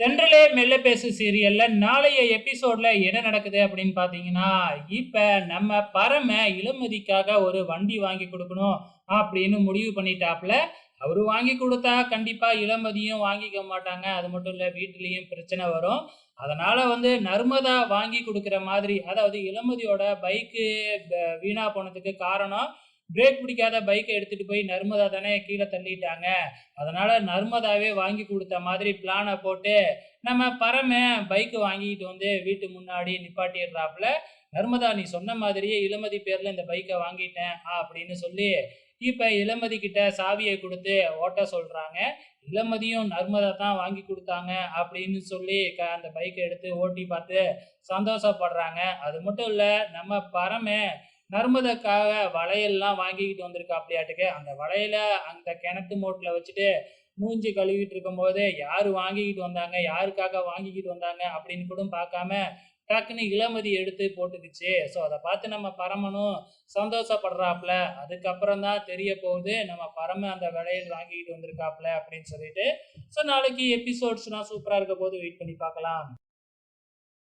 தென்றலே மெல்ல பேசு சீரியல்ல நாளைய எபிசோட்ல என்ன நடக்குது அப்படின்னு பாத்தீங்கன்னா இப்ப நம்ம பரம இளமதிக்காக ஒரு வண்டி வாங்கி கொடுக்கணும் அப்படின்னு முடிவு பண்ணிட்டாப்ல. அவரு வாங்கி கொடுத்தா கண்டிப்பா இளமதியும் வாங்கிக்க மாட்டாங்க. அது மட்டும் இல்ல வீட்டுலயும் பிரச்சனை வரும். அதனால வந்து நர்மதா வாங்கி கொடுக்குற மாதிரி அதாவது இளமதியோட பைக்கு வீணா போனதுக்கு காரணம் பிரேக் பிடிக்காத பைக்கை எடுத்துட்டு போய் நர்மதா தானே கீழே தள்ளிட்டாங்க. அதனால நர்மதாவே வாங்கி கொடுத்த மாதிரி பிளானை போட்டு நம்ம பரம பைக்கு வாங்கிட்டு வந்து வீட்டு முன்னாடி நிப்பாட்டிடுறாப்புல நர்மதா நீ சொன்ன மாதிரியே இளமதி பேர்ல இந்த பைக்கை வாங்கிட்டேன் அப்படின்னு சொல்லி இப்ப இளமதி கிட்ட சாவியை கொடுத்து ஓட்ட சொல்றாங்க. இளமதியும் நர்மதா தான் வாங்கி கொடுத்தாங்க அப்படின்னு சொல்லி க- அந்த பைக்கை எடுத்து ஓட்டி பார்த்து சந்தோஷப்படுறாங்க. அது மட்டும் இல்ல நம்ம பரமே நர்மதைக்காக வளையல்லாம் வாங்கிக்கிட்டு வந்திருக்காப்லையாட்டுக்கு அந்த வளையல அந்த கிணத்து மோட்டில் வச்சுட்டு மூஞ்சி கழுவிட்டு இருக்கும்போது யார் வாங்கிக்கிட்டு வந்தாங்க யாருக்காக வாங்கிக்கிட்டு வந்தாங்க அப்படின்னு கூட பார்க்காம டக்குன்னு இளமதி எடுத்து போட்டுக்குச்சு. ஸோ அதை பார்த்து நம்ம பரமனும் சந்தோஷப்படுறாப்புல அதுக்கப்புறம் தான் தெரிய போகுது நம்ம பரம அந்த விலையில் வாங்கிக்கிட்டு வந்திருக்காப்புல அப்படின்னு சொல்லிட்டு. ஸோ நாளைக்கு எபிசோட்ஸ்லாம் சூப்பராக இருக்க போது வெயிட் பண்ணி பார்க்கலாம்.